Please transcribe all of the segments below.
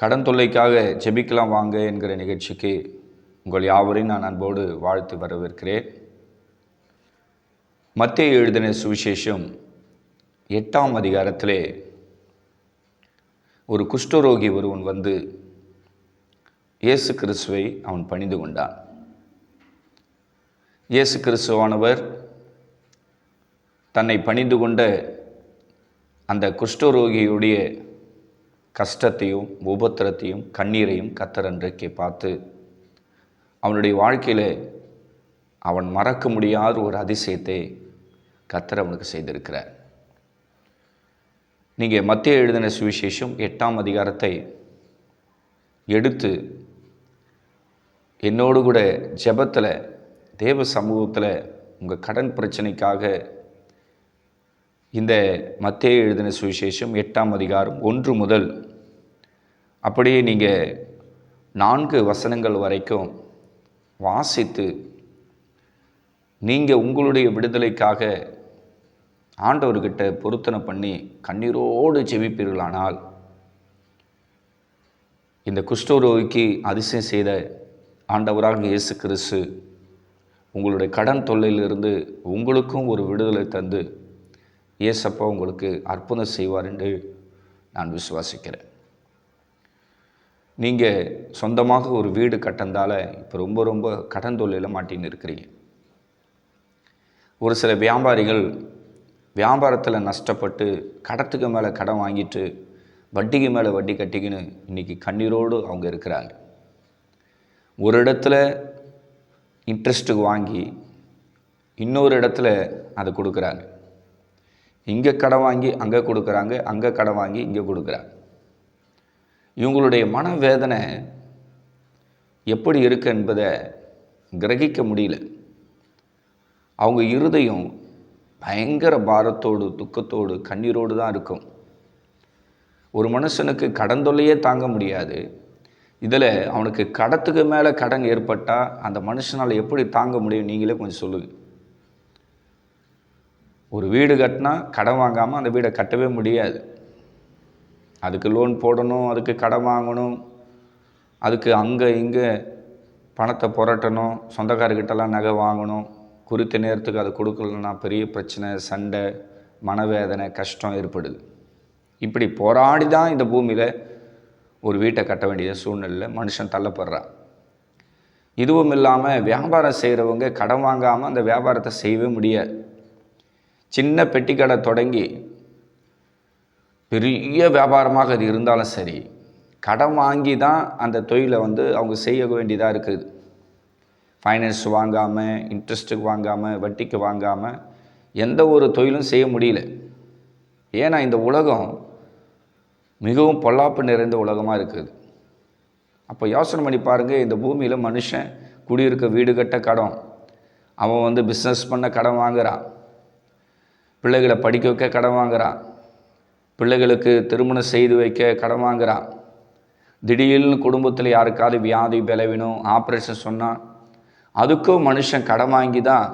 கடன் தொல்லைக்காக ஜெபிக்கலாம் வாங்க என்கிற நிகழ்ச்சிக்கு உங்கள் யாவரையும் நான் அன்போடு வாழ்த்து வரவேற்கிறேன். மத்திய எழுதின சுவிசேஷம் எட்டாம் அதிகாரத்திலே ஒரு குஷ்டரோகி ஒருவன் வந்து இயேசு கிறிஸ்துவை அவன் பணிந்து கொண்டான். இயேசு கிறிஸ்துவானவர் தன்னை பணிந்து கொண்ட அந்த குஷ்டரோகியுடைய கஷ்டத்தையும் உபத்திரத்தையும் கண்ணீரையும் கத்தர் அன்றைக்கு பார்த்து அவனுடைய வாழ்க்கையில் அவன் மறக்க முடியாத ஒரு அதிசயத்தை கத்தர் அவனுக்கு செய்திருக்கிறார். நீங்கள் மத்திய எழுதின சுவிசேஷம் எட்டாம் அதிகாரத்தை எடுத்து என்னோடு கூட ஜெபத்தில் தேவ சமூகத்தில் உங்கள் கடன் பிரச்சனைக்காக இந்த மத்திய எழுதின சுவிசேஷம் எட்டாம் அதிகாரம் ஒன்று முதல் அப்படியே நீங்கள் நான்கு வசனங்கள் வரைக்கும் வாசித்து நீங்கள் உங்களுடைய விடுதலைக்காக ஆண்டவர்கிட்ட பொருத்தனை பண்ணி கண்ணீரோடு செவிப்பீர்களானால் இந்த குஷ்டரோகிக்கு அதிசயம் செய்த ஆண்டவராக இயேசு கிறிஸ்து உங்களுடைய கடன் தொல்லையிலிருந்து உங்களுக்கும் ஒரு விடுதலை தந்து இயேசப்பா உங்களுக்கு அற்புதம் செய்வார் என்று நான் விசுவாசிக்கிறேன். நீங்கள் சொந்தமாக ஒரு வீடு கட்டந்தால் இப்போ ரொம்ப ரொம்ப கடன் தொல்லையில் மாட்டின்னு இருக்கிறீங்க. ஒரு சில வியாபாரிகள் வியாபாரத்தில் நஷ்டப்பட்டு கடத்துக்கு மேலே கடன் வாங்கிட்டு வட்டிக்கு மேலே வட்டி கட்டிக்கின்னு இன்றைக்கி கண்ணீரோடு அவங்க இருக்கிறாங்க. ஒரு இடத்துல இன்ட்ரெஸ்ட்டுக்கு வாங்கி இன்னொரு இடத்துல அதை கொடுக்குறாங்க. இங்கே கடன் வாங்கி அங்கே கொடுக்குறாங்க அங்கே கடன் வாங்கி இங்கே கொடுக்குறாங்க. இவங்களுடைய மனவேதனை எப்படி இருக்கு என்பதை கிரகிக்க முடியல. அவங்க இருதயம் பயங்கர பாரத்தோடு துக்கத்தோடு கண்ணீரோடு தான் இருக்கும். ஒரு மனுஷனுக்கு கடன் தொல்லையே தாங்க முடியாது. இதில் அவனுக்கு கடத்துக்கு மேலே கடன் ஏற்பட்டால் அந்த மனுஷனால் எப்படி தாங்க முடியும் நீங்களே கொஞ்சம் சொல்லுங்கள் ஒரு வீடு கட்டினா கடன் வாங்காமல் அந்த வீடை கட்டவே முடியாது. அதுக்கு லோன் போடணும் அதுக்கு கடன் வாங்கணும் அதுக்கு அங்கே இங்கே பணத்தை புரட்டணும் சொந்தக்காரர்கிட்டலாம் நகை வாங்கணும். குறித்த நேரத்துக்கு அதை கொடுக்கலன்னா பெரிய பிரச்சனை சண்டை மனவேதனை கஷ்டம் ஏற்படுது. இப்படி போராடி தான் இந்த பூமியில் ஒரு வீட்டை கட்ட வேண்டிய சூழ்நிலையில் மனுஷன் தள்ளப்படுறான் இதுவும் இல்லாமல் வியாபாரம் செய்கிறவங்க கடன் வாங்காமல் அந்த வியாபாரத்தை செய்யவே முடியாது. சின்ன பெட்டி கடை தொடங்கி பெரிய வியாபாரமாக அது இருந்தாலும் சரி கடன் வாங்கி தான் அந்த தொழிலை வந்து அவங்க செய்ய வேண்டியதாக இருக்குது. ஃபைனான்ஸ் வாங்காமல் இன்ட்ரெஸ்ட்டுக்கு வாங்காமல் வட்டிக்கு வாங்காமல் எந்த ஒரு தொழிலும் செய்ய முடியல. ஏன்னா இந்த உலகம் மிகவும் பொல்லாப்பு நிறைந்த உலகமாக இருக்குது. அப்போ யோசனை பண்ணி பாருங்கள் இந்த பூமியில் மனுஷன் குடியிருக்க வீடு கட்ட கடன் அவன் வந்து பிஸ்னஸ் பண்ண கடன் வாங்குகிறான் பிள்ளைகளை படிக்க வைக்க கடன் வாங்குறான். பிள்ளைகளுக்கு திருமணம் செய்து வைக்க கடன் வாங்குறான். திடீர்னு குடும்பத்தில் யாருக்காவது வியாதி பலவினும் ஆப்ரேஷன் சொன்னால் அதுக்கும் மனுஷன் கடன் வாங்கி தான்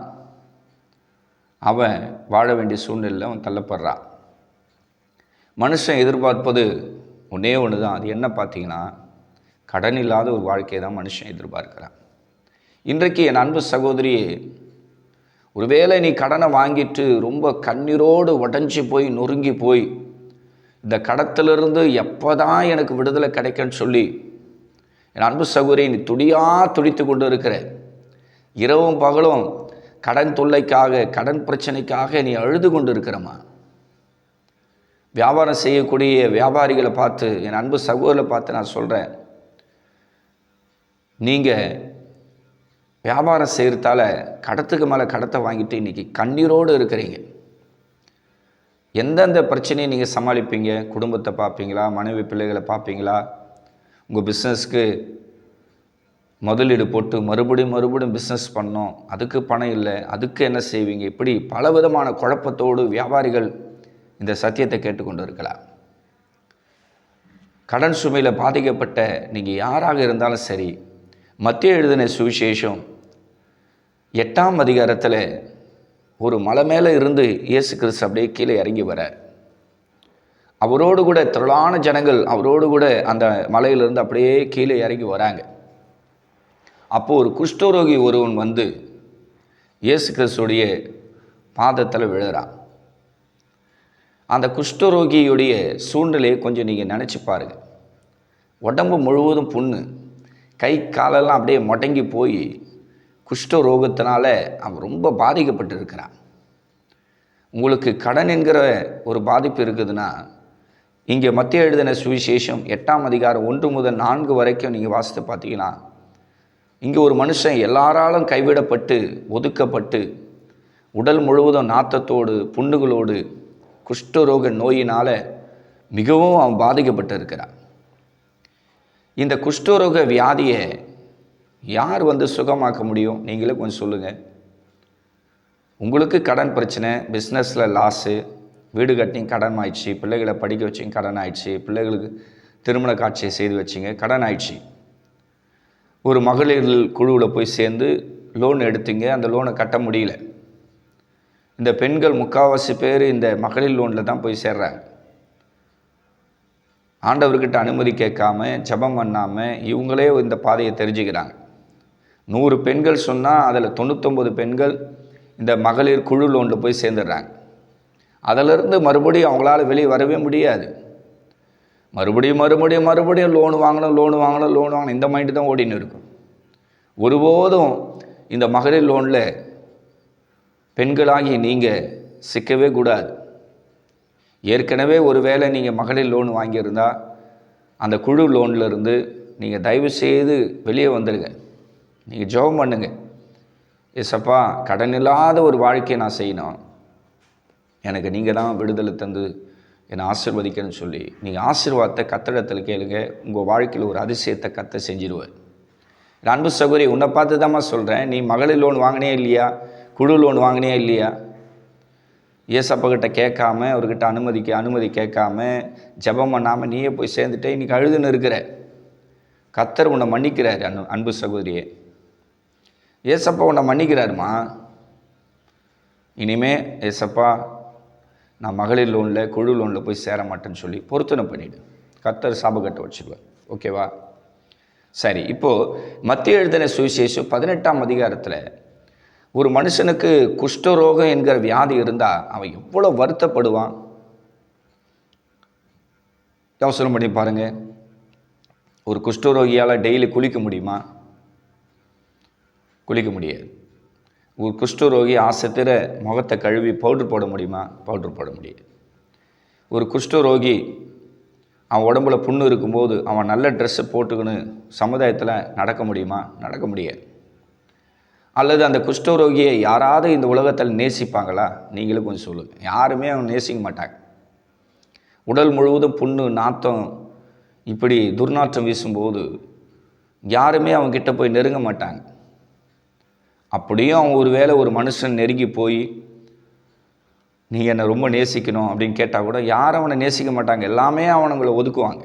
அவன் வாழ வேண்டிய சூழ்நிலையில் அவன் தள்ளப்படுறான். மனுஷன் எதிர்பார்ப்பது ஒன்றே ஒன்று தான் அது என்ன பார்த்தீங்கன்னா கடன் இல்லாத ஒரு வாழ்க்கையை தான் மனுஷன் எதிர்பார்க்கிறான். இன்றைக்கு என் அன்பு சகோதரியே ஒருவேளை நீ கடனை வாங்கிட்டு ரொம்ப கண்ணீரோடு உடஞ்சி போய் நொறுங்கி போய் இந்த கடத்திலிருந்து எப்போ தான் எனக்கு விடுதலை கிடைக்குன்னு சொல்லி என் அன்பு சகோதரி நீ துடியாக துடித்து கொண்டு இருக்கிற இரவும் பகலும் கடன் தொல்லைக்காக கடன் பிரச்சனைக்காக நீ அழுது கொண்டு இருக்கிறம்மா வியாபாரம் செய்யக்கூடிய வியாபாரிகளை பார்த்து என் அன்பு சகோதரரை பார்த்து நான் சொல்கிறேன் நீங்கள் வியாபாரம் செய்கிறதால கடத்துக்கு மேலே கடத்தை வாங்கிட்டு இன்றைக்கி கண்ணீரோடு இருக்கிறீங்க. எந்தெந்த பிரச்சனையை நீங்கள் சமாளிப்பீங்க? குடும்பத்தை பார்ப்பீங்களா? மனைவி பிள்ளைகளை பார்ப்பீங்களா? உங்கள் பிஸ்னஸ்க்கு முதலீடு போட்டு மறுபடியும் மறுபடியும் பிஸ்னஸ் பண்ணோம் அதுக்கு பணம் இல்லை. அதுக்கு என்ன செய்வீங்க? இப்படி பல விதமான குழப்பத்தோடு வியாபாரிகள் இந்த சத்தியத்தை கேட்டுக்கொண்டு இருக்கலாம். கடன் சுமையில் பாதிக்கப்பட்ட நீங்கள் யாராக இருந்தாலும் சரி மத்திய எழுதின சுவிசேஷம் எட்டாம் அதிகாரத்தில் ஒரு மலை மேலே இருந்து இயேசு கிறிஸ்து அப்படியே கீழே இறங்கி வர. அவரோடு கூட திரளான ஜனங்கள் அவரோடு கூட அந்த மலையிலிருந்து அப்படியே கீழே இறங்கி வராங்க. அப்போது ஒரு குஷ்டரோகி ஒருவன் வந்து இயேசு கிறிஸ்துடைய பாதத்தில் விழுறான். அந்த குஷ்டரோகியுடைய சூழ்நிலையை கொஞ்சம் நீங்கள் நினச்சி பாருங்கள் உடம்பு முழுவதும் புண்ணு. கை காலெல்லாம் அப்படியே முடங்கி போய் குஷ்ட ரோகத்தினால் அவன் ரொம்ப பாதிக்கப்பட்டு இருக்கிறான் உங்களுக்கு கடன் என்கிற ஒரு பாதிப்பு இருக்குதுன்னா இங்கே மத்திய எழுதின சுவிசேஷம் எட்டாம் அதிகாரம் ஒன்று முதல் நான்கு வரைக்கும் நீங்கள் வாசித்து பார்த்தீங்கன்னா இங்கே ஒரு மனுஷன் எல்லாராலும் கைவிடப்பட்டு ஒதுக்கப்பட்டு உடல் முழுவதும் நாத்தத்தோடு புண்ணுகளோடு குஷ்டரோக நோயினால் மிகவும் அவன் பாதிக்கப்பட்டு இருக்கிறான் இந்த குஷ்டரோக வியாதியை யார் வந்து சுகமாக்க முடியும்? நீங்களே கொஞ்சம் சொல்லுங்கள் உங்களுக்கு கடன் பிரச்சனை பிஸ்னஸில் லாஸு வீடு கட்டி கடன் ஆயிடுச்சு பிள்ளைகளை படிக்க வச்சிங்க கடன் ஆயிடுச்சு பிள்ளைகளுக்கு திருமண காட்சியை செய்து வச்சிங்க கடன் ஆயிடுச்சு. ஒரு மகளிர் குழுவில் போய் சேர்ந்து லோன் எடுத்தீங்க அந்த லோனை கட்ட முடியல. இந்த பெண்கள் முக்கால்வாசி பேர் இந்த மகளிர் லோனில் தான் போய் சேர்றாங்க. ஆண்டவர்கிட்ட அனுமதி கேட்காம ஜெபம் பண்ணாமல் இவங்களே இந்த பாதையை தெரிஞ்சுக்கிறாங்க. நூறு பெண்கள் சொன்னால் அதில் தொண்ணூத்தொம்பது பெண்கள் இந்த மகளிர் குழு லோனில் போய் சேர்ந்துடுறாங்க. அதிலிருந்து மறுபடியும் அவங்களால வெளியே வரவே முடியாது. மறுபடியும் மறுபடியும் மறுபடியும் லோன் வாங்கணும் லோன் வாங்கணும் லோன் வாங்கணும். இந்த மைண்டு தான் ஓடின்னு இருக்கும். ஒருபோதும் இந்த மகளிர் லோனில் பெண்களாகி நீங்கள் சிக்கவே கூடாது. ஏற்கனவே ஒரு வேளை நீங்கள் மகளிர் லோன் வாங்கியிருந்தால் அந்த குழு லோனில் இருந்து நீங்கள் தயவு செய்து வெளியே வந்துடுங்க நீங்கள் ஜெபம் பண்ணுங்க. ஏசப்பா கடன் இல்லாத ஒரு வாழ்க்கையை நான் செய்யணும். எனக்கு நீங்கள் தான் விடுதலை தந்து என்னை ஆசிர்வதிக்கணும்னு சொல்லி நீங்கள் ஆசீர்வாதத்தை கத்தடத்தில் கேளுங்க. உங்கள் வாழ்க்கையில் ஒரு அதிசயத்தை கத்த செஞ்சிருவார். அன்பு சகோதரி உன்னை பார்த்து தாம்மா சொல்கிறேன் நீ மகளிர் லோன் வாங்கினே இல்லையா? குழு லோன் வாங்கினே இல்லையா? ஏசப்பகிட்ட கேட்காம அவர்கிட்ட அனுமதிக்க அனுமதி கேட்காம ஜெபம் பண்ணாமல் நீயே போய் சேர்ந்துட்டே இன்னைக்கு அழுதுன்னு இருக்கிற. கத்தர் உன்னை மன்னிக்கிறார் அன்பு அன்பு சகோதரியே. ஏசப்பா உன்னை மன்னிக்கிறாருமா? இனிமே ஏசப்பா நான் மகளிர் லோனில் குழு லோனில் போய் சேர மாட்டேன்னு சொல்லி பொருத்தனை பண்ணிவிடு கத்தர் சாபக்கட்டை வச்சுருவார். ஓகேவா? சரி இப்போது மத்திய எழுதின சுவிசேஷம் பதினெட்டாம் அதிகாரத்தில் ஒரு மனுஷனுக்கு குஷ்டரோகம் என்கிற வியாதி இருந்தால் அவன் எவ்வளோ வருத்தப்படுவான்? யோசனை பண்ணி பாருங்கள் ஒரு குஷ்டரோகியால் டெய்லி குளிக்க முடியுமா? குளிக்க முடியாது. ஒரு குஷ்டரோகி ஆசத்திர முகத்தை கழுவி பவுட்ரு போட முடியுமா? பவுட்ரு போட முடியாது. ஒரு குஷ்டரோகி அவன் உடம்புல புண்ணு இருக்கும்போது அவன் நல்ல ட்ரெஸ்ஸை போட்டுக்கின்னு சமுதாயத்தில் நடக்க முடியுமா? நடக்க முடியாது. அல்லது அந்த குஷ்டரோகியை யாராவது இந்த உலகத்தில் நேசிப்பாங்களா? நீங்களும் கொஞ்சம் சொல்லுங்கள் யாருமே அவன் நேசிக்க மாட்டாங்க. உடல் முழுவதும் புண்ணு நாத்தம் இப்படி துர்நாற்றம் வீசும்போது யாருமே அவன்கிட்ட போய் நெருங்க மாட்டாங்க. அப்படியும் அவன் ஒரு வேளை ஒரு மனுஷன் நெருங்கி போய் நீ என்னை ரொம்ப நேசிக்கணும் அப்படின்னு கேட்டால் கூட யாரும் அவனை நேசிக்க மாட்டாங்க. எல்லாமே அவனுங்களை ஒதுக்குவாங்க.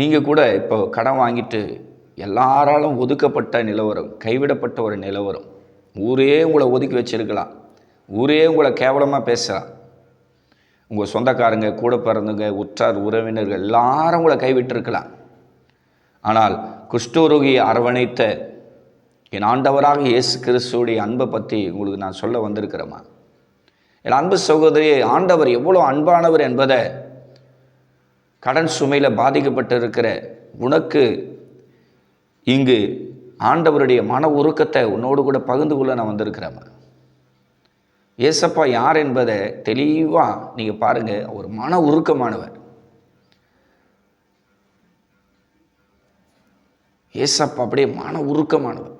நீங்கள் கூட இப்போ கடன் வாங்கிட்டு எல்லாராலும் ஒதுக்கப்பட்ட நிலவரம் கைவிடப்பட்ட ஒரு நிலவரம் ஊரே உங்களை ஒதுக்கி வச்சிருக்கலாம். ஊரே உங்களை கேவலமாக பேசலாம். உங்கள் சொந்தக்காரங்க கூட பிறந்தவங்க உற்றார் உறவினர்கள் எல்லாரும் உங்களை கைவிட்டிருக்கலாம். ஆனால் குஷ்டரோகியை அரவணைத்த என் ஆண்டவராக இயேசு கிறிஸ்துவோடைய அன்பை பற்றி உங்களுக்கு நான் சொல்ல வந்திருக்கிறேம்மா. என் அன்பு சகோதரி ஆண்டவர் எவ்வளோ அன்பானவர் என்பதை கடன் சுமையில் பாதிக்கப்பட்டிருக்கிற உனக்கு இங்கு ஆண்டவருடைய மன உருக்கத்தை உன்னோடு கூட பகிர்ந்து கொள்ள நான் வந்திருக்கிறேம்மா. ஏசப்பா யார் என்பதை தெளிவாக நீங்கள் பாருங்கள் ஒரு மன உருக்கமானவர். ஏசப்பா அப்படியே மன உருக்கமானவர்.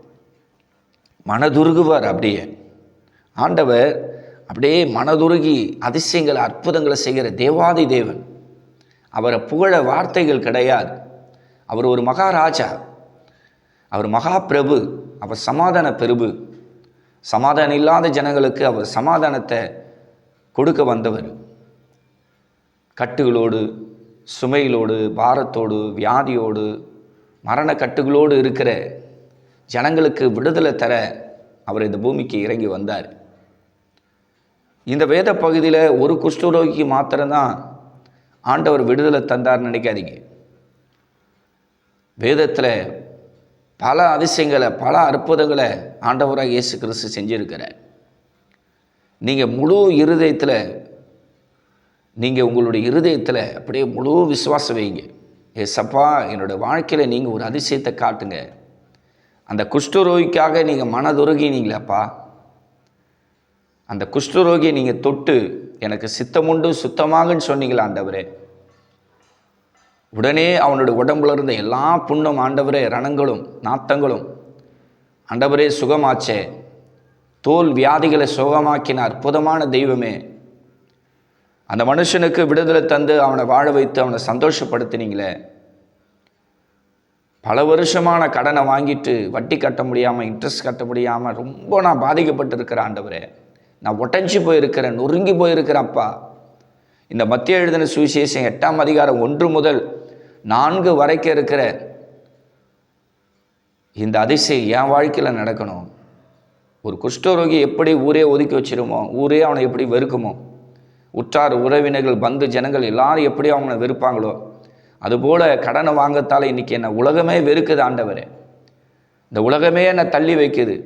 மனதுருகுவார் அப்படியே. ஆண்டவர் அப்படியே மனதுருகி அதிசயங்களை அற்புதங்களை செய்கிற தேவாதி தேவன். அவரை புகழ வார்த்தைகள் கிடையாது. அவர் ஒரு மகாராஜா. அவர் மகா பிரபு அவர் சமாதான பிரபு. சமாதானம் இல்லாத ஜனங்களுக்கு அவர் சமாதானத்தை கொடுக்க வந்தவர். கட்டுகளோடு சுமையிலோடு பாரத்தோடு வியாதியோடு மரண கட்டுகளோடு இருக்கிற ஜனங்களுக்கு விடுதலை தர அவர் இந்த பூமிக்கு இறங்கி வந்தார். இந்த வேத பகுதியில் ஒரு குஷ்டரோகிக்கு மாத்திரம்தான் ஆண்டவர் விடுதலை தந்தார்னு நினைக்காதீங்க. வேதத்தில் பல அதிசயங்களை பல அற்புதங்களை ஆண்டவராக இயேசு கிறிஸ்து செஞ்சுருக்கிறார். நீங்கள் முழு இருதயத்தில் நீங்கள் உங்களுடைய இருதயத்தில் அப்படியே முழு விசுவாசம் வைங்க. சப்பா என்னோடய வாழ்க்கையில் நீங்கள் ஒரு அதிசயத்தை காட்டுங்க. அந்த குஷ்டரோகிக்காக நீங்கள் மனதுருகினீங்களப்பா. அந்த குஷ்டரோகியை நீங்கள் தொட்டு எனக்கு சித்தமுண்டு சுத்தமாகன்னு சொன்னீங்களா ஆண்டவரே. உடனே அவனுடைய உடம்புல இருந்த எல்லா புண்ணும் ஆண்டவரே ரணங்களும் நாத்தங்களும் ஆண்டவரே சுகமாச்சே. தோல் வியாதிகளை சுகமாக்கின அற்புதமான தெய்வமே. அந்த மனுஷனுக்கு விடுதலை தந்து அவனை வாழ வைத்து அவனை சந்தோஷப்படுத்தினீங்களே. பல வருஷமான கடனை வாங்கிட்டு வட்டி கட்ட முடியாமல் இன்ட்ரெஸ்ட் கட்ட முடியாமல் ரொம்ப நான் பாதிக்கப்பட்டிருக்கிறேன் ஆண்டவரே. நான் ஒட்டஞ்சி போயிருக்கிறேன் நொறுங்கி போயிருக்கிறேன்ப்பா இந்த மத்திய எழுதின சுவிசேஷம் எட்டாம் அதிகாரம் ஒன்று முதல் நான்கு வரைக்கும் இருக்கிற இந்த அதிசயம் என் வாழ்க்கையில் நடக்கணும். ஒரு குஷ்டரோகி எப்படி ஊரே ஒதுக்கி வச்சிருமோ ஊரே அவனை எப்படி வெறுக்குமோ உற்றார் உறவினர்கள் பந்து ஜனங்கள் எல்லாரும் எப்படி அவனை வெறுப்பாங்களோ அதுபோல் கடனை வாங்கத்தால் இன்றைக்கி என்னை உலகமே வெறுக்குது ஆண்டவரே. இந்த உலகமே என்னை தள்ளி வைக்குது.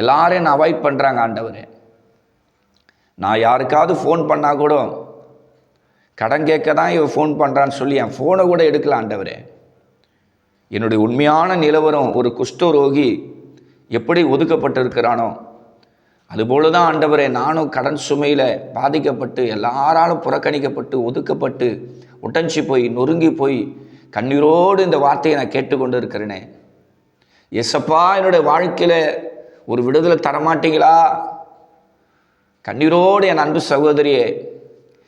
எல்லாரும் என்னை அவாய்ட் பண்ணுறாங்க ஆண்டவரே. நான் யாருக்காவது ஃபோன் பண்ணால் கூட கடன் கேட்க தான் இவன் ஃபோன் பண்ணுறான்னு சொல்லி என் ஃபோனை கூட எடுக்கல ஆண்டவரே. என்னுடைய உண்மையான நிலவரம் ஒரு குஷ்டரோகி எப்படி ஒதுக்கப்பட்டிருக்கிறானோ அதுபோல தான் ஆண்டவரே நானும் கடன் சுமையில் பாதிக்கப்பட்டு எல்லாராலும் புறக்கணிக்கப்பட்டு ஒதுக்கப்பட்டு உடஞ்சி போய் நொறுங்கி போய் கண்ணீரோடு இந்த வார்த்தையை நான் கேட்டுக்கொண்டு இருக்கிறேனே எசப்பா என்னுடைய வாழ்க்கையில் ஒரு விடுதலை தரமாட்டீங்களா? கண்ணீரோடு என் அன்பு சகோதரியே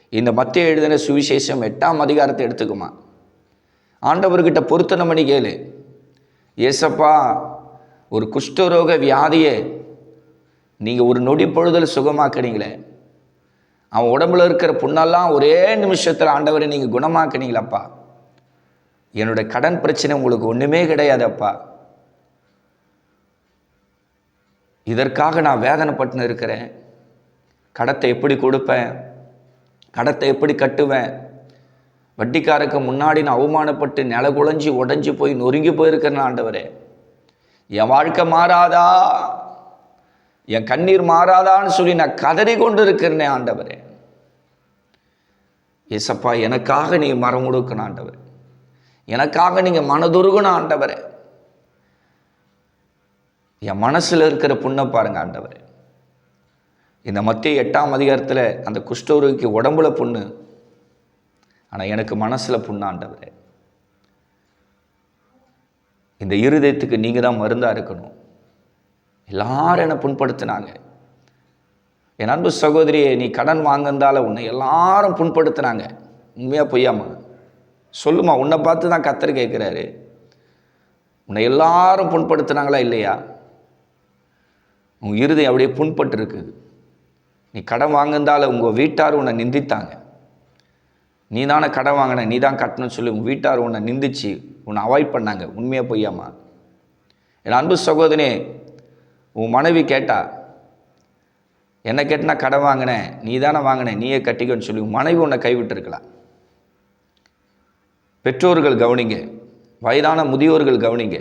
இந்த மத்திய எழுதின சுவிசேஷம் எட்டாம் அதிகாரத்தை எடுத்துக்குமா? ஆண்டவர்கிட்ட பொருத்தனை பண்ணி கேளு. ஏசப்பா ஒரு குஷ்டரோக வியாதியை நீங்கள் ஒரு நொடி பொழுதல் சுகமாக்குறீங்களே அவன் உடம்புல இருக்கிற புண்ணெல்லாம் ஒரே நிமிஷத்தில் ஆண்டவரை நீங்கள் குணமாக்குனீங்களப்பா. என்னோட கடன் பிரச்சனை உங்களுக்கு ஒன்றுமே கிடையாதப்பா. இதற்காக நான் வேதனைப்பட்டுன்னு இருக்கிறேன். கடத்தை எப்படி கொடுப்பேன்? கடத்தை எப்படி கட்டுவேன்? வட்டிக்காரருக்கு முன்னாடி நான் அவமானப்பட்டு நில குழஞ்சி உடஞ்சி போய் நொறுங்கி போயிருக்கிறேன் ஆண்டவரே. என் வாழ்க்கை மாறாதா? என் கண்ணீர் மாறாதான்னு சொல்லி நான் கதறி கொண்டு இருக்கிறேனே ஆண்டவரே. ஏசப்பா எனக்காக நீ மரம் கொடுக்கணும் ஆண்டவர். எனக்காக நீங்கள் மனதுருகணும் ஆண்டவரே. என் மனசில் இருக்கிற புண்ணை பாருங்க ஆண்டவர். இந்த மத்திய எட்டாம் அதிகாரத்தில் அந்த குஷ்டரோகிக்கு உடம்புல புண்ணு. ஆனால் எனக்கு மனசில் புண்ணு இந்த இருதயத்துக்கு நீங்கள் தான் மருந்தாக இருக்கணும். எல்லாரும் என்னை புண்படுத்தினாங்க. என் அன்பு சகோதரியை நீ கடன் வாங்கிருந்தால உன்னை எல்லாரும் புண்படுத்தினாங்க. உண்மையாக பொய்யாமா சொல்லுமா உன்னை பார்த்து தான் கத்தர் கேட்குறாரு. உன்னை எல்லாரும் புண்படுத்தினாங்களா இல்லையா? உன் இருதயம் அப்படியே புண்பட்டு இருக்குது நீ கடன் வாங்கிருந்தால உங்கள் வீட்டார் உன்னை நிந்தித்தாங்க. நீ தானே கடன் வாங்கின நீ தான் கட்டணும்னு சொல்லி உங்கள் வீட்டார் உன்னை நிந்திச்சு உன்னை அவாய்ட் பண்ணாங்க. உண்மையாக பொய்யாமா என் அன்பு சகோதரனே உன் மனைவி கேட்டா என்னை கேட்டினா கடன் வாங்கினேன் நீ தானே வாங்கினேன் நீயே கட்டிக்கன்னு சொல்லி உன் மனைவி உன்னை கைவிட்டிருக்கலாம் பெற்றோர்கள் கவனிங்க வயதான முதியோர்கள் கவனிங்க.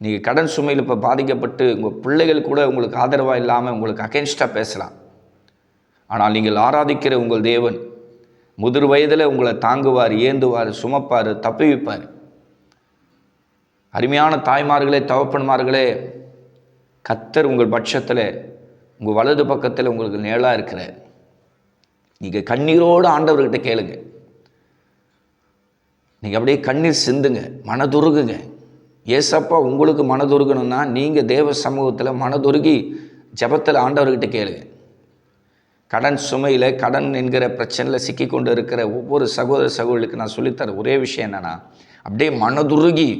நீங்கள் கடன் சுமையில் இப்போ பாதிக்கப்பட்டு உங்கள் பிள்ளைகள் கூட உங்களுக்கு ஆதரவாக இல்லாமல் உங்களுக்கு அகேன்ஸ்டாக பேசலாம். ஆனால் நீங்கள் ஆராதிக்கிற உங்கள் தேவன் முதிர் வயதில் உங்களை தாங்குவார் ஏந்துவார் சுமப்பார் தப்புவிப்பார். அருமையான தாய்மார்களே தவப்பன்மார்களே கத்தர் உங்கள் பட்சத்தில் உங்கள் வலது பக்கத்தில் உங்களுக்கு நிழலாக இருக்கிறார். நீங்கள் கண்ணீரோடு ஆண்டவர்கிட்ட கேளுங்க. நீங்கள் அப்படியே கண்ணீர் சிந்துங்க மனதுருகுங்க. ஏசப்பா உங்களுக்கு மனதுருகணும்னா நீங்கள் தேவ சமூகத்தில் மனதுருகி ஜபத்தில் ஆண்டவர்கிட்ட கேளுங்க. கடன் சுமையில் கடன் என்கிற பிரச்சனையில் சிக்கி கொண்டு இருக்கிற ஒவ்வொரு சகோதர சகோதரிக்கு நான் சொல்லித்தர ஒரே விஷயம் என்னென்னா அப்படியே மனதுருகி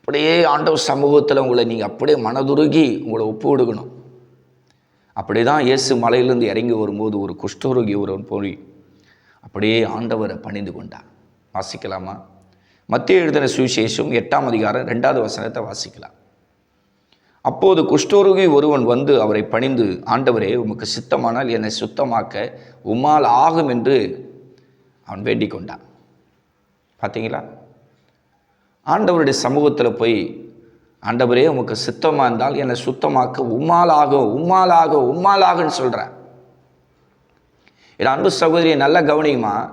அப்படியே ஆண்டவர் சமூகத்தில் உங்களை நீங்கள் அப்படியே மனதுருகி உங்களை ஒப்பு கொடுக்கணும். அப்படி தான் இயேசு மலையிலேருந்து இறங்கி வரும்போது ஒரு குஷ்டரோகி ஒருவன் போய் அப்படியே ஆண்டவரை பணிந்து கொண்டார் வாசிக்கலாமா? மத்திய எழுதின சுவிசேஷம் எட்டாம் அதிகாரம் ரெண்டாவது வசனத்தை வாசிக்கலாம். அப்போது குஷ்டரோகி ஒருவன் வந்து அவரை பணிந்து ஆண்டவரே உமக்கு சித்தமானால் என்னை சுத்தமாக்க உம்மால் ஆகும் என்று அவன் வேண்டிக் கொண்டான். பார்த்தீங்களா ஆண்டவருடைய சமூகத்தில் போய் ஆண்டவரே உமக்கு சித்தமாக இருந்தால் என்னை சுத்தமாக்க உம்மால் ஆகும் உம்மால் சொல்கிறேன் என் அன்பு சகோதரியை நல்லா கவனியுமா?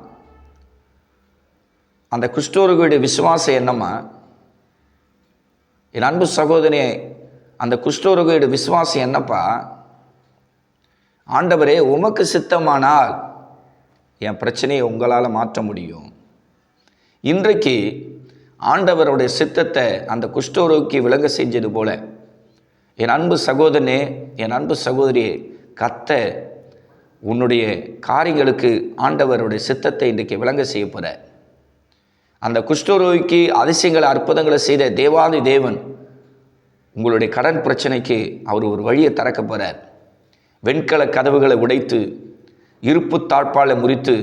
அந்த குஷ்டோர்களுடைய விசுவாசம் என்னம்மா? என் அன்பு சகோதரியை அந்த குஷ்டோர்களுடைய விசுவாசம் என்னப்பா? ஆண்டவரே உமக்கு சித்தமானால் என் பிரச்சனையை உங்களால் மாற்ற முடியும். இன்றைக்கு ஆண்டவருடைய சித்தத்தை அந்த குஷ்டரோக்கி விளங்க செஞ்சது போல என் அன்பு சகோதரனே என் அன்பு சகோதரியே கத்த உன்னுடைய காரியங்களுக்கு ஆண்டவருடைய சித்தத்தை இன்றைக்கு விளங்க செய்ய போகிற அந்த குஷ்டரோகிக்கு அதிசயங்களை அற்புதங்களை செய்த தேவாதி தேவன் உங்களுடைய கடன் பிரச்சனைக்கு அவர் ஒரு வழியை திறக்க போகிறார் வெண்கல கதவுகளை உடைத்து இருப்பு தாழ்பாலை முறித்து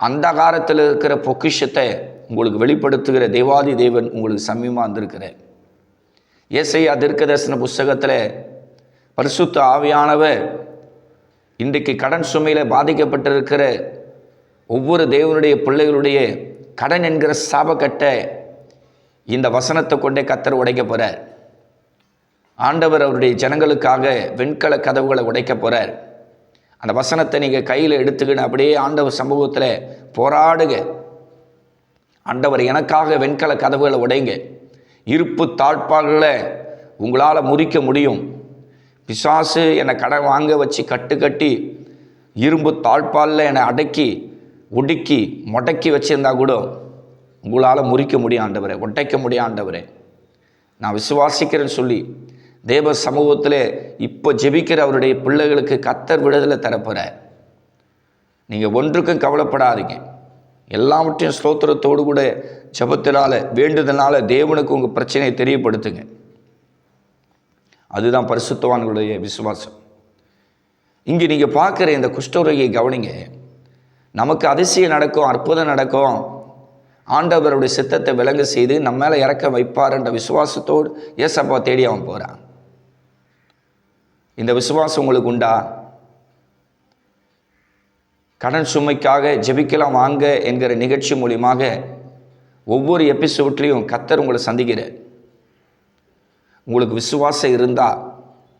அந்தகாரத்தில் இருக்கிற பொக்கிஷத்தை உங்களுக்கு வெளிப்படுத்துகிற தேவாதி தேவன் உங்களுக்கு சமீபமாக வந்திருக்கிறார். ஏசையா தீர்க்கதர்சன புஸ்தகத்தில் பரிசுத்த ஆவியானவர் இன்றைக்கு கடன் சுமையில் பாதிக்கப்பட்டிருக்கிற ஒவ்வொரு தேவனுடைய பிள்ளைகளுடைய கடன் என்கிற சாபக்கட்டை இந்த வசனத்தை கொண்டே கத்தர் உடைக்க போகிறார் ஆண்டவர் அவருடைய ஜனங்களுக்காக வெண்கல கதவுகளை உடைக்க போகிறார் அந்த வசனத்தை நீங்கள் கையில் எடுத்துக்கின்னு அப்படியே ஆண்டவர் சமூகத்தில் போராடுங்க. ஆண்டவர் எனக்காக வெண்கல கதவுகளை உடைங்க. இருப்பு தாழ்பால்களை உங்களால் முறிக்க முடியும். பிசாசு என்னை கடன் வாங்க வச்சு கட்டு கட்டி இரும்பு தாழ்பாலில் என்னை அடக்கி ஒடுக்கி முடக்கி வச்சுருந்தா கூட உங்களால் முறிக்க முடியும் ஆண்டவரே உடைக்க முடியும் ஆண்டவரே. நான் விசுவாசிக்கிறேன்னு சொல்லி தேவ சமூகத்தில் இப்போ ஜெபிக்கிற அவருடைய பிள்ளைகளுக்கு கத்தர் விடுதலை தரப்போகிறார் நீங்கள் ஒன்றுக்கும் கவலைப்படாதீங்க. எல்லாவற்றையும் ஸ்தோத்திரத்தோடு கூட ஜபத்தினால் வேண்டுதனால தேவனுக்கு உங்கள் பிரச்சனையை தெரியப்படுத்துங்க. அதுதான் பரிசுத்தவான்களுடைய விசுவாசம். இங்கே நீங்கள் பார்க்குற இந்த குஷ்டரோகியை கவனிங்க. நமக்கு அதிசயம் நடக்கும் அற்புதம் நடக்கும். ஆண்டவருடைய சித்தத்தை விளங்க செய்து நம்ம மேலே இறக்க வைப்பார் என்ற விசுவாசத்தோடு ஏசப்பா தேடி அவன் போகிறான் இந்த விசுவாசம் உங்களுக்கு உண்டா? கடன் சுமைக்காக ஜெபிக்கலாம் வாங்க என்கிற நிகழ்ச்சி மூலியமாக ஒவ்வொரு எபிசோட்லேயும் கத்தர் உங்களை சந்திக்கிறார். உங்களுக்கு விசுவாசம் இருந்தால்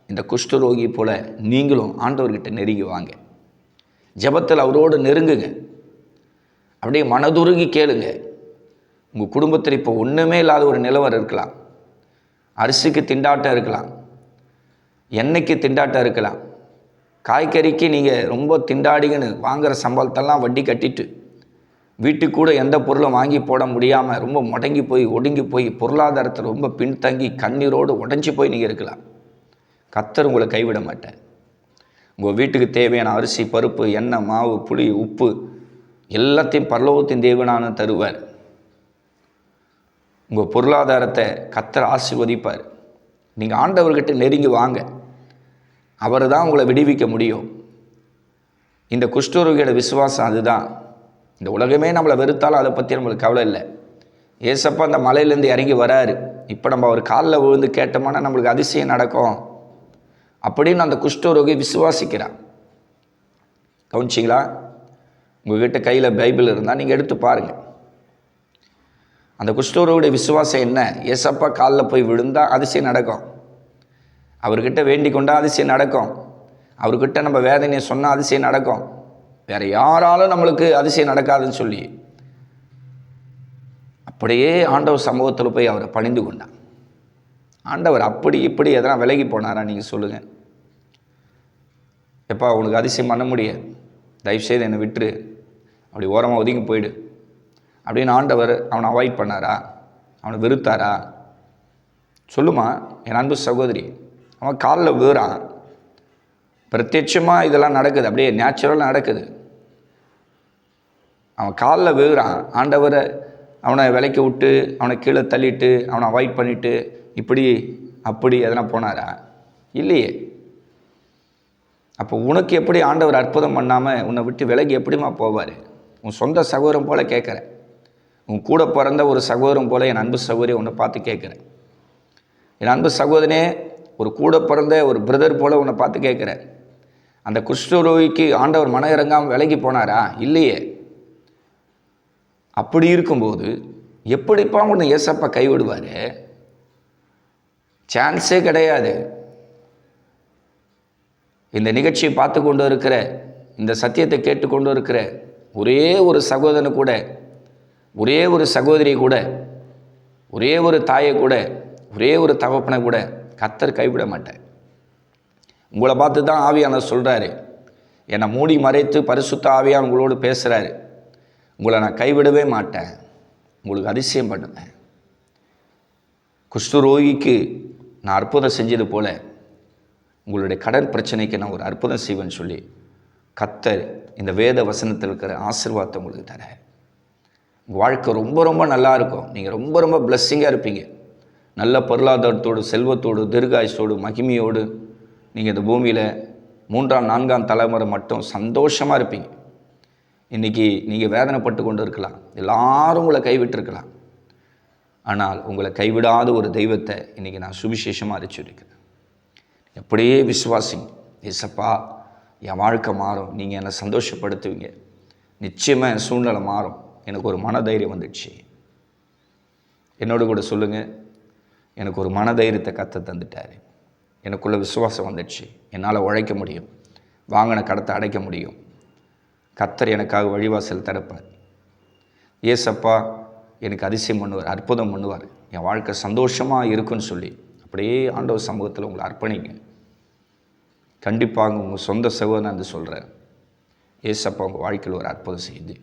இந்த குஷ்டரோகி போல் நீங்களும் ஆண்டவர்கிட்ட நெருங்கி வாங்க. ஜெபத்தில் அவரோடு நெருங்குங்க. அப்படியே மனதுருகி கேளுங்க. உங்கள் குடும்பத்தில் இப்போ ஒன்றுமே இல்லாத ஒரு நிலவரம் இருக்கலாம். அரிசிக்கு திண்டாட்டம் இருக்கலாம். எண்ணெய்க்கு திண்டாட்டம் இருக்கலாம். காய்கறிக்கு நீங்கள் ரொம்ப திண்டாடிங்கன்னு வாங்குகிற சம்பளத்தெல்லாம் வட்டி கட்டிட்டு வீட்டுக்கு கூட எந்த பொருளும் வாங்கி போட முடியாமல் ரொம்ப முடங்கி போய் ஒடுங்கி போய் பொருளாதாரத்தில் ரொம்ப பின்தங்கி கண்ணீரோடு உடஞ்சி போய் நீங்கள் இருக்கலாம். கத்தர் உங்களை கைவிட மாட்டேன் உங்கள் வீட்டுக்கு தேவையான அரிசி பருப்பு எண்ணெய் மாவு புளி உப்பு எல்லாத்தையும் பரலோகத்தின் தேவனான தருவார். உங்கள் பொருளாதாரத்தை கத்தர் ஆசீர்வதிப்பார். நீங்கள் ஆண்டவர்கிட்ட நெருங்கி வாங்க. அவர் தான் உங்களை விடுவிக்க முடியும். இந்த குஷ்டரோகியோட விசுவாசம் அதுதான். இந்த உலகமே நம்மளை வெறுத்தாலும் அதை பற்றி நம்மளுக்கு கவலை இல்லை. ஏசப்பா அந்த மலையிலேருந்து இறங்கி வராரு. இப்போ நம்ம அவர் காலில் விழுந்து கேட்டோம்னா நம்மளுக்கு அதிசயம் நடக்கும். அப்படின்னு அந்த குஷ்டரோகி விசுவாசிக்கிறான் கவனிச்சிங்களா? உங்ககிட்ட கையில் பைபிள் இருந்தால் நீங்கள் எடுத்து பாருங்கள் அந்த குஷ்டோரோடைய விசுவாசம் என்ன? ஏசப்பா காலில் போய் விழுந்தால் அதிசயம் நடக்கும். அவர்கிட்ட வேண்டிக் கொண்டால் அதிசயம் நடக்கும். அவர்கிட்ட நம்ம வேதனையை சொன்னால் அதிசயம் நடக்கும். வேறு யாராலும் நம்மளுக்கு அதிசயம் நடக்காதுன்னு சொல்லி. அப்படியே ஆண்டவர் சமூகத்தில் போய் அவரை பணிந்து கொண்டான் ஆண்டவர் அப்படி இப்படி எதனா விலகி போனாரா நீங்கள் சொல்லுங்கள் எப்பா உனக்கு அதிசயம் பண்ண முடியாது. தயவுசெய்து என்னை விட்டுரு. அப்படி ஓரமாக ஒதுங்கி போயிடு. அப்படின்னு ஆண்டவர் அவனை அவாய்ட் பண்ணாரா? அவனை வெறுத்தாரா? சொல்லுமா என் அன்பு சகோதரி அவன் காலில் விழுறான். பிரத்யட்சமாக இதெல்லாம் நடக்குது. அப்படியே நேச்சுரலாக நடக்குது. அவன் காலில் விழுறான். ஆண்டவரை அவனை விலைக்கு விட்டு அவனை கீழே தள்ளிட்டு அவனை அவாய்ட் பண்ணிவிட்டு இப்படி அப்படி எதனா போனாரா? இல்லையே. அப்போ உனக்கு எப்படி ஆண்டவர் அற்புதம் பண்ணாமல் உன்னை விட்டு விலகி எப்படிமா போவார்? உன் சொந்த சகோதரம் போல் கேட்குற. உன் கூட பிறந்த ஒரு சகோதரம் போல் என் அன்பு சகோதரி உன்னை பார்த்து கேட்குறேன் என் அன்பு சகோதரனே ஒரு கூட பிறந்த ஒரு பிரதர் போல் உன்னை பார்த்து கேட்குறேன். அந்த குஷ்டரோகிக்கு ஆண்டவர் மன இறங்காமல் விலகி போனாரா? இல்லையே. அப்படி இருக்கும்போது எப்படிப்பா உன்னை ஏசப்பா கைவிடுவார்? சான்ஸே கிடையாது. இந்த நிகழ்ச்சியை பார்த்து கொண்டு இருக்கிற இந்த சத்தியத்தை கேட்டுக்கொண்டு இருக்கிற ஒரே ஒரு சகோதரனு கூட ஒரே ஒரு சகோதரி கூட ஒரே ஒரு தாயை கூட ஒரே ஒரு தகப்பனை கூட கத்தர் கைவிட மாட்டேன் உங்களை பார்த்து தான் ஆவியானவர் சொல்கிறாரு என்னை மூடி மறைத்து பரிசுத்த ஆவியாக உங்களோடு பேசுகிறாரு உங்களை நான் கைவிடவே மாட்டேன். உங்களுக்கு அதிசயம் பண்ணுவேன். குஷ்டரோகிக்கு நான் அற்புதம் செஞ்சது போல உங்களுடைய கடன் பிரச்சனைக்கு நான் ஒரு அற்புதம் செய்வேன்னு சொல்லி கத்தர் இந்த வேத வசனத்தில் இருக்கிற ஆசீர்வாதத்தை உங்களுக்கு தரேன் வாழ்க்கை ரொம்ப ரொம்ப நல்லா இருக்கும். நீங்கள் ரொம்ப ரொம்ப பிளஸ்ஸிங்காக இருப்பீங்க. நல்ல பொருளாதாரத்தோடு செல்வத்தோடு தீர்காயுஷோடு மகிமையோடு நீங்கள் இந்த பூமியில் மூன்றாம் நான்காம் தலைமுறை மட்டும் சந்தோஷமாக இருப்பீங்க. இன்றைக்கி நீங்கள் வேதனைப்பட்டு கொண்டு இருக்கலாம் எல்லாரும் உங்களை கைவிட்டிருக்கலாம். ஆனால் உங்களை கைவிடாத ஒரு தெய்வத்தை இன்றைக்கி நான் சுவிசேஷமாக அறிச்சிருக்கிறேன் எப்படியே விசுவாசிங்க. ஏசப்பா என் வாழ்க்கை மாறும். நீங்கள் என்னை சந்தோஷப்படுத்துவீங்க. நிச்சயமாக என் சூழ்நிலை மாறும். எனக்கு ஒரு மனதைரியம் வந்துடுச்சு. என்னோட கூட சொல்லுங்கள் எனக்கு ஒரு மனதைரியத்தை கற்று தந்துட்டார். எனக்குள்ள விசுவாசம் வந்துடுச்சு. என்னால் உழைக்க முடியும். வாங்கின கடத்தை அடைக்க முடியும். கத்தர் எனக்காக வழிவாசல் திறப்பார் ஏசப்பா எனக்கு அதிசயம் பண்ணுவார் அற்புதம் பண்ணுவார். என் வாழ்க்கை சந்தோஷமாக இருக்குன்னு சொல்லி அப்படியே ஆண்டவர் சமூகத்தில் உங்களை அர்ப்பணிங்க. கண்டிப்பாக உங்கள் சொந்த சகோதரன் வந்து சொல்கிறேன் ஏசப்பா உங்கள் வாழ்க்கையில் ஒரு அற்புதம் செய்து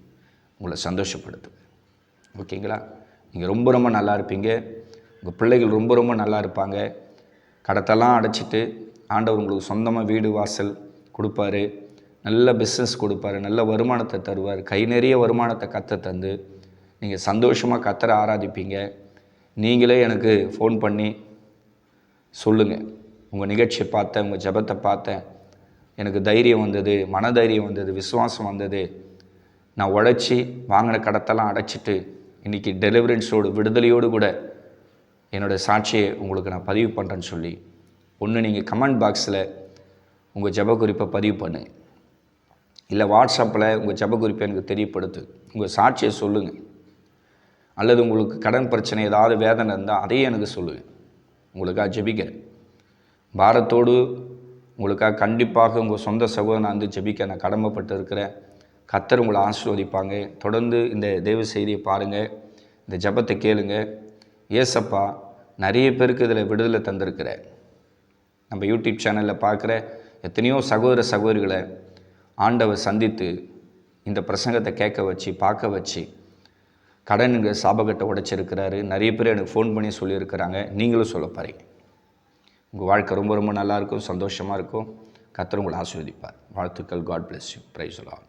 உங்களை சந்தோஷப்படுத்துவேன் ஓகேங்களா? நீங்கள் ரொம்ப ரொம்ப நல்லா இருப்பீங்க. உங்கள் பிள்ளைகள் ரொம்ப ரொம்ப நல்லா இருப்பாங்க. கடத்தெல்லாம் அடைச்சிட்டு ஆண்டவர் உங்களுக்கு சொந்தமாக வீடு வாசல் கொடுப்பாரு. நல்ல பிஸ்னஸ் கொடுப்பாரு. நல்ல வருமானத்தை தருவார். கை நிறைய வருமானத்தை கற்று தந்து நீங்கள் சந்தோஷமாக கத்தரை ஆராதிப்பீங்க. நீங்களே எனக்கு ஃபோன் பண்ணி சொல்லுங்கள் உங்கள் நிகழ்ச்சியை பார்த்தேன் உங்கள் ஜெபத்தை பார்த்தேன். எனக்கு தைரியம் வந்தது மனதைரியம் வந்தது விசுவாசம் வந்தது. நான் உழைச்சி வாங்கின கடத்தெல்லாம் அடைச்சிட்டு இன்றைக்கி டெலிவரன்ஸோடு விடுதலையோடு கூட என்னோடய சாட்சியை உங்களுக்கு நான் பதிவு பண்ணுறேன்னு சொல்லி ஒன்று நீங்கள் கமெண்ட் பாக்ஸில் உங்கள் ஜெப குறிப்பை பதிவு பண்ணு. இல்லை வாட்ஸ்அப்பில் உங்கள் ஜெப குறிப்பை எனக்கு தெரியப்படுத்து. உங்கள் சாட்சியை சொல்லுங்கள் அல்லது உங்களுக்கு கடன் பிரச்சனை ஏதாவது வேதனை இருந்தால் அதையும் எனக்கு சொல்லுங்கள் உங்களுக்காக ஜெபிக்கிறேன். பாரத்தோடு உங்களுக்காக கண்டிப்பாக உங்கள் சொந்த சகோதரன் வந்து ஜெபிக்க நான் கடமைப்பட்டு இருக்கிறேன். கத்தர் உங்களை ஆசீர்வதிப்பாங்க. தொடர்ந்து இந்த தெய்வ செய்தியை பாருங்கள் இந்த ஜெபத்தை கேளுங்கள் ஏசப்பா நிறைய பேருக்கு இதில் விடுதலை தந்திருக்கிற. நம்ம யூடியூப் சேனலில் பார்க்குற எத்தனையோ சகோதர சகோதரிகளை ஆண்டவர் சந்தித்து இந்த பிரசங்கத்தை கேட்க வச்சு பார்க்க வச்சு கடனுங்கிற சாபகட்டை உடைச்சிருக்கிறாரு. நிறைய பேர் எனக்கு ஃபோன் பண்ணி சொல்லியிருக்கிறாங்க. நீங்களும் சொல்ல பாருங்க உங்கள் வாழ்க்கை ரொம்ப ரொம்ப நல்லாயிருக்கும் சந்தோஷமாக இருக்கும். கத்தர் உங்களை ஆசீர்வதிப்பார். வாழ்த்துக்கள். காட் bless யூ ப்ரைஸ் சொல்லலாம்